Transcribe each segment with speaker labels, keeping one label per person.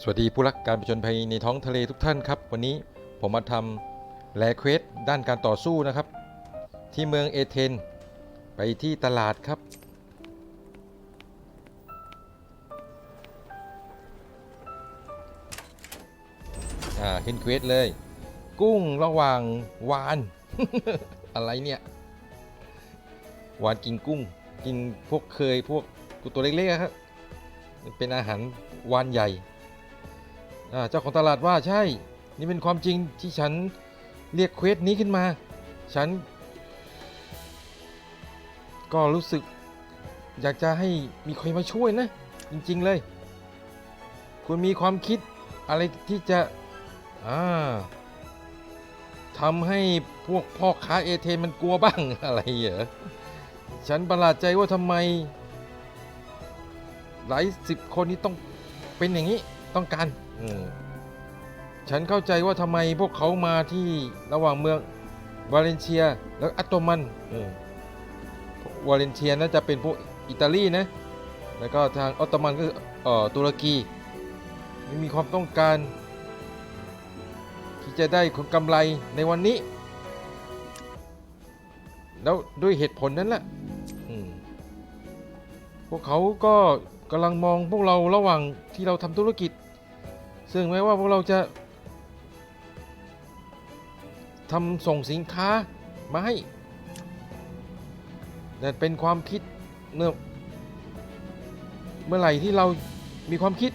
Speaker 1: สวัสดีผู้รักการผจญภัยในท้องทะเลทุกท่านครับ วันนี้ผมมาทำแลเควสด้านการต่อสู้นะครับ ที่เมืองเอเธนไปที่ตลาดครับ อ่าขึ้นเควสเลย กุ้งระหว่างวาน อะไรเนี่ยวานกินกุ้ง กินพวกเคยพวกตัวเล็กๆครับเป็นอาหารวานใหญ่ อ่าเจ้าของตลาดว่าใช่ นี่เป็นความจริงที่ฉันเรียกเควสนี้ขึ้นมา ฉัน ก็รู้สึก อยากจะให้มีใครมาช่วยนะ จริง ๆ เลย คุณมีความคิดอะไรที่จะ อ่าทำให้พวกพ่อค้าเอเทนมันกลัวบ้างอะไรเหรอ ฉันประหลาดใจว่าทำไม หลายสิบคนนี้ต้องเป็นอย่างนี้ ต้องการอืมฉันเข้าใจว่าทำไมพวกเขามาที่ระหว่างเมืองวาเลนเซีย แล้วอัตโตมันอืมวาเลนเซียน่าจะเป็นพวกอิตาลีนะ แล้วก็ทางออตโตมันก็คือเอ่อตุรกีไม่มีความต้องการ ที่จะได้ผลกำไรในวันนี้ แล้วด้วยเหตุผลนั้นแหละอืมพวกเขาก็กำลังมองพวกเราระหว่างที่เราทำธุรกิจ ซึ่งแม้ว่าพวกเราจะทำส่งสินค้ามาให้ แต่เป็นความคิดเมื่อเมื่อไหร่ที่เรามีความคิด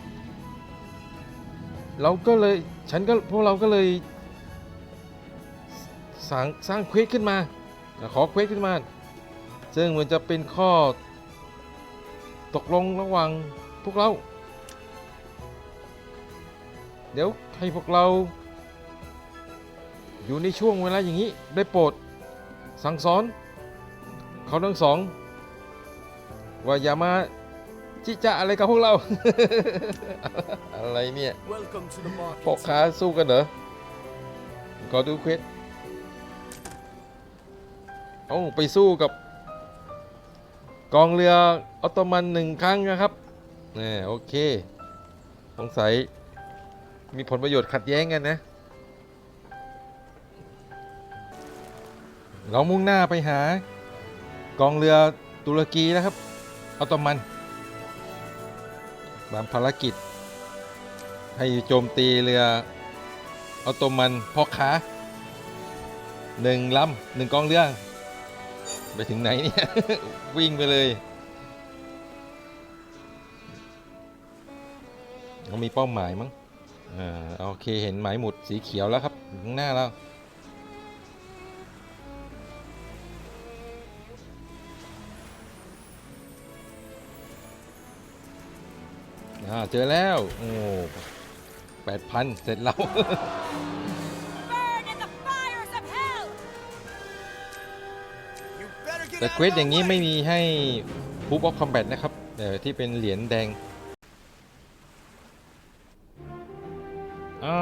Speaker 1: เราก็เลยฉันก็พวกเราก็เลยสร้างสร้างเควสขึ้นมา ขอเควสขึ้นมา ซึ่งเหมันจะเป็นข้อตกลงระหว่างพวกเรา เดี๋ยวให้พวกเรา อยู่ในช่วงเวลาอย่างนี้ได้โปรด สั่งสอน เขาทั้งสอง ว่าอย่ามาจิจะอะไรกับพวกเรา อะไรเนี่ย
Speaker 2: Welcome to the market.
Speaker 1: พ่อค้าสู้กันเหรอขอดูเควสเอาไปสู้กับ กองเรือออตโตมันหนึ่งครั้งนะครับนี่โอเค สงสัย มีผลประโยชน์ขัดแย้งกันนะ เรามุ่งหน้าไปหากองเรือตุรกีนะครับออตโตมันตามภารกิจ ให้โจมตีเรือออตโตมันพ่อค้าหนึ่งลำหนึ่งกองเรือ ไปถึงไหนเนี่ย วิ่งไปเลยเขามีเป้าหมายมั้ง อ่าโอเคเห็นหมายหมุดสีเขียวแล้วครับอยู่ข้างหน้าแล้วอ่าเจอแล้ว โอ้แปดพันเสร็จแล้ว
Speaker 3: Burn in the fires of hell!
Speaker 2: You better get
Speaker 1: แต่
Speaker 2: out
Speaker 1: เค
Speaker 2: of
Speaker 1: ว
Speaker 2: my
Speaker 1: สอย่างนี้
Speaker 2: way.
Speaker 1: ไม่มีให้ฟูบอฟคอมแบทนะครับ แต่ที่เป็นเหรียญแดง อ่า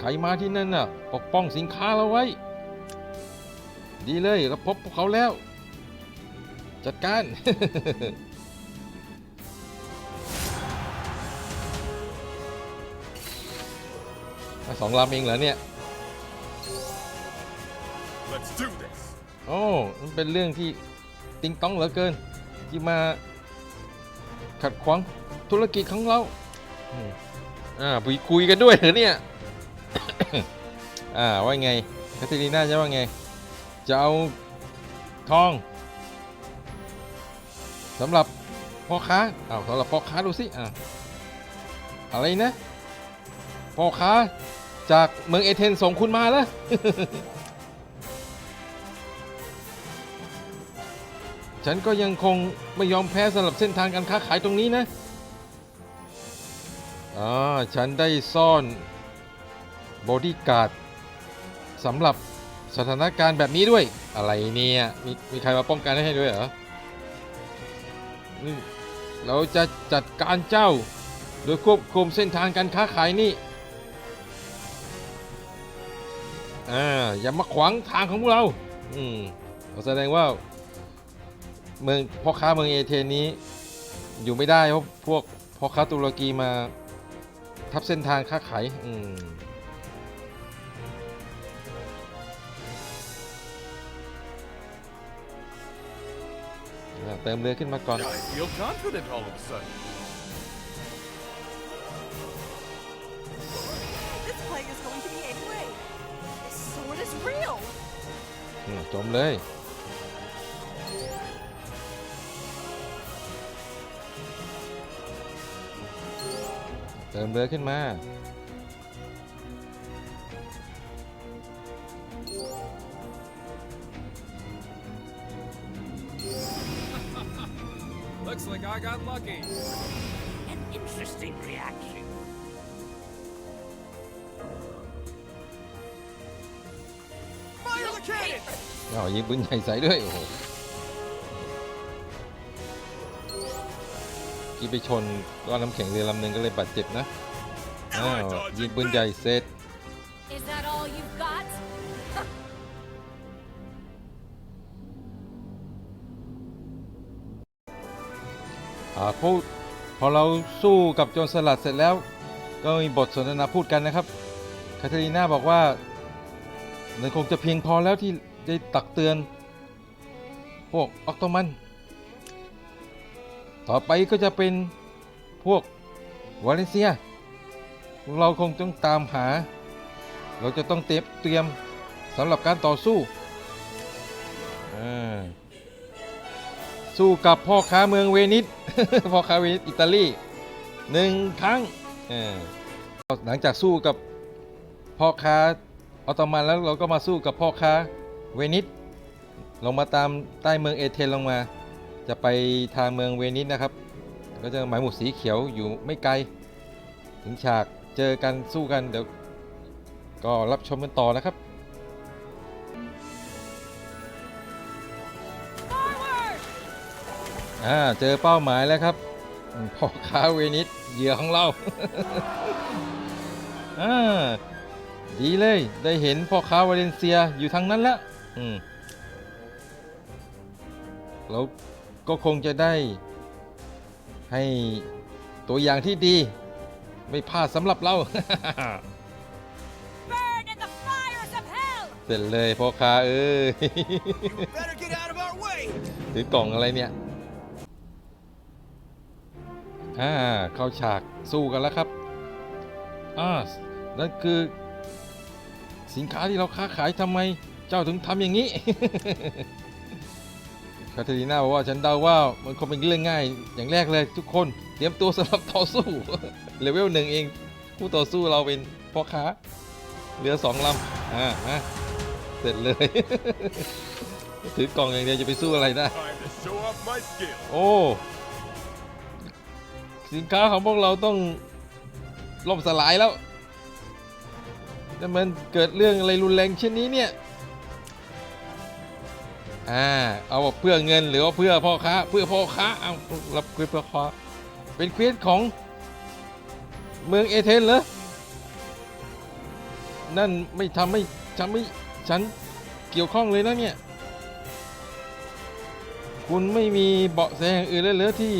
Speaker 1: ใครมาที่นั่นน่ะ ปกป้องสินค้าเราไว้ ดีเลยเราพบพวกเขาแล้ว จัดการอะสองลำเองเหรอเนี่ย
Speaker 2: Let's do this.
Speaker 1: โอ้มันเป็นเรื่องที่ติงต้องเหลือเกิน ที่มาขัดขวางธุรกิจของเรา อ่าคุยคุยกันด้วยเหรอเนี่ย อ่าว่าไงแคทเธอรีน่าจะว่าไง จะเอาทองสำหรับพ่อค้าอ้าวสำหรับพ่อค้าดูสิอ่าอะไรนะพ่อค้าจากเมืองเอเธนส่งคุณมาแล้วฉันก็ยังคงไม่ยอมแพ้สำหรับเส้นทางการค้าขายตรงนี้นะ อ่าฉันได้ซ่อนบอดี้การ์ดสำหรับสถานการณ์แบบนี้ด้วย อะไรเนี่ย มีมีใครมาป้องกันให้ด้วยเหรอเราจะจัดการเจ้า โดยควบคุมเส้นทางการค้าขายนี่อ่าอย่ามาขวางทางของพวกเรา อืมแสดงว่า เมืองพ่อค้าเมืองเอเธนนี้ อยู่ไม่ได้เพราะพวกพ่อค้าตุรกีมา ทับเส้นทางค้าขายอืมอ่าเติมเรือขึ้นมาก่อน
Speaker 2: I feel confident all of a sudden.
Speaker 3: This plague is going to be a plague. This sword is real.
Speaker 1: อืมจมเลย ติมเรือขึ้นมา
Speaker 2: Looks like I got lucky.
Speaker 4: An interesting reaction.
Speaker 2: Fire the cannon!
Speaker 1: อ๋อยิงปืนใหญ่ใส่ด้วยโอ้โห กี่ไปชนก้อนน้ำแข็งเรือลำหนึ่งก็เลยบาดเจ็บนะอ้าวยิงปืนใหญ่เสร็จ
Speaker 3: Is that all you've got?
Speaker 1: อ่าพูดพอเราสู้กับโจรสลัดเสร็จแล้ว ก็มีบทสนทนาพูดกันนะครับ คาเทรีนาบอกว่ามันคงจะเพียงพอแล้วที่ได้ตักเตือน พวกออกโตมัน ต่อไปก็จะเป็นพวกวาเลนเซีย เราคงต้องตามหา เราจะต้องเตรียมเตรียมสำหรับการต่อสู้ สู้กับพ่อค้าเมืองเวนิส พ่อค้าเวนิสอิตาลีหนึ่งครั้ง หลังจากสู้กับพ่อค้าออตโตมันแล้วเราก็มาสู้กับพ่อค้าเวนิส ลงมาตามใต้เมืองเอเธนลงมา จะไปทางเมืองเวนิสนะครับ ก็จะหมายหมุดสีเขียวอยู่ไม่ไกล ถึงฉากเจอกันสู้กันเดี๋ยวก็รับชมกันต่อนะครับอ่าเจอเป้าหมายแล้วครับพ่อค้าเวนิสเหยื่อของเราอ่าดีเลยได้เห็นพ่อค้าวาเลนเซียอยู่ทางนั้นแล้วอืมเรา ก็คงจะได้ให้ตัวอย่างที่ดี ไม่พลาดสำหรับเรา
Speaker 3: Burn in the fires of hell!
Speaker 1: เสร็จเลยพ่อค้าเอ้ย
Speaker 2: Better get out of our way!
Speaker 1: ถือกล่องอะไรเนี่ยอ่าเข้าฉากสู้กันแล้วครับอ่านั่นคือ สินค้าที่เราค้าขายทำไมเจ้าถึงทำอย่างนี้ คาเทรีนาบอกว่าฉันเดาว่ามันคงเป็นเรื่องง่าย อย่างแรกเลยทุกคนเตรียมตัวสำหรับต่อสู้เลเวลหนึ่งเองผู้ต่อสู้เราเป็นพ่อค้าเรือสองลำอ่ามาเสร็จเลย ถือกล่องอย่างเดียวจะไปสู้อะไรได้ โอ้สินค้าของพวกเราต้องล่มสลายแล้วแต่มันเกิดเรื่องอะไรรุนแรงเช่นนี้เนี่ย อ่าเอาเพื่อเงินหรือว่าเพื่อพ่อค้าเพื่อพ่อค้าเอารับเควสเพื่อพ่อค้าเป็นเควสของเมืองเอเธนเหรอนั่นไม่ทำให้ทำให้ฉันเกี่ยวข้องเลยนะเนี่ย คุณไม่มีเบาะแสอย่างอื่นเลยเหรือที่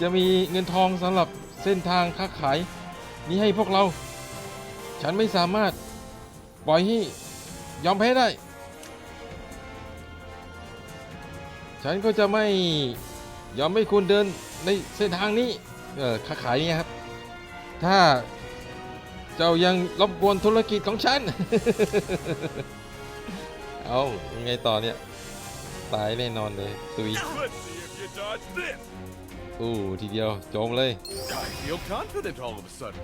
Speaker 1: จะมีเงินทองสำหรับเส้นทางค้าขาย นี้ให้พวกเรา ฉันไม่สามารถปล่อยให้ยอมแพ้ได้ ฉันก็จะไม่ยอมให้คุณเดินในเส้นทางนี้ เออค้าขายนี้ครับ ถ้าเจ้ายังรบกวนธุรกิจของฉัน เอายังไงต่อเนี่ย ตายแน่นอนเลยตุย
Speaker 2: Let's see if you dodge this!
Speaker 1: อู้ทีเดียวโจมเลย
Speaker 2: I feel confident all of a sudden.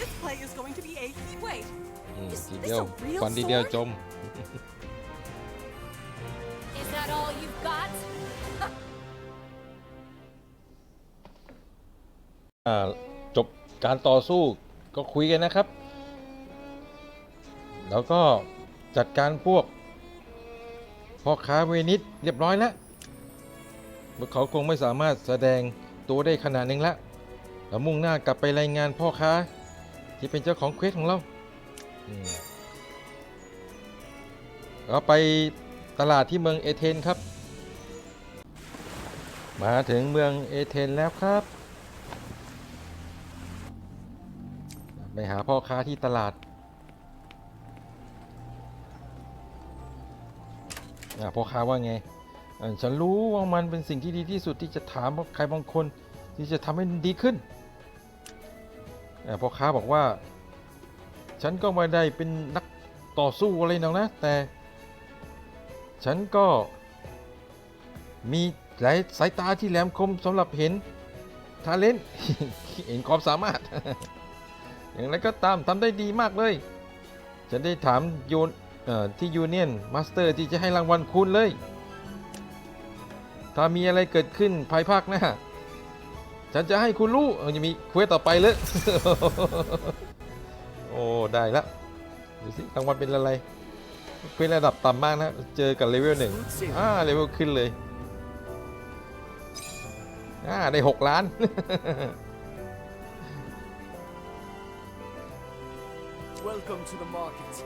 Speaker 3: This plague is going to be a heat wave.
Speaker 1: อืม
Speaker 3: Is
Speaker 1: ที
Speaker 3: this
Speaker 1: เดียว
Speaker 3: a real
Speaker 1: ฟันทีเดียว
Speaker 3: sword?
Speaker 1: จม จบการต่อสู้ก็คุยกันนะครับ แล้วก็จัดการพวกพ่อค้าเวนิสเรียบร้อยแล้วพวกเขาคงไม่สามารถแสดงตัวได้ขนาดนึงแล้วเรามุ่งหน้ากลับไปรายงานพ่อค้า ที่เป็นเจ้าของเควสของเราเราไปตลาดที่เมืองเอเธนครับ มาถึงเมืองเอเธนแล้วครับ ไปหาพ่อค้าที่ตลาดอะพ่อค้าว่าไงอะฉันรู้ว่ามันเป็นสิ่งที่ดีที่สุดที่จะถามใครบางคนที่จะทำให้ดีขึ้นอะพ่อค้าบอกว่า ฉันก็ไม่ได้เป็นนักต่อสู้อะไรหรอกนะ แต่ ฉันก็มีหลายสายตาที่แหลมคมสำหรับเห็นทาเลนเห็นความสามารถ อย่างไรก็ตามทำได้ดีมากเลยฉันได้ถามยนที่ยูเนียนมาสเตอร์ที่จะให้รางวัลคุณเลย ถ้ามีอะไรเกิดขึ้นภายภาคหน้า ฉันจะให้คุณรู้จะมีเควสต่อไปเลยโอ้ ได้แล้วดูสิรางวัลเป็นอะไรเควสระดับต่ำมากนะ เจอกับเลเวลหนึ่งอ่าเลเวลขึ้นเลยอ่าได้ 6 ล้าน
Speaker 5: Welcome to the market.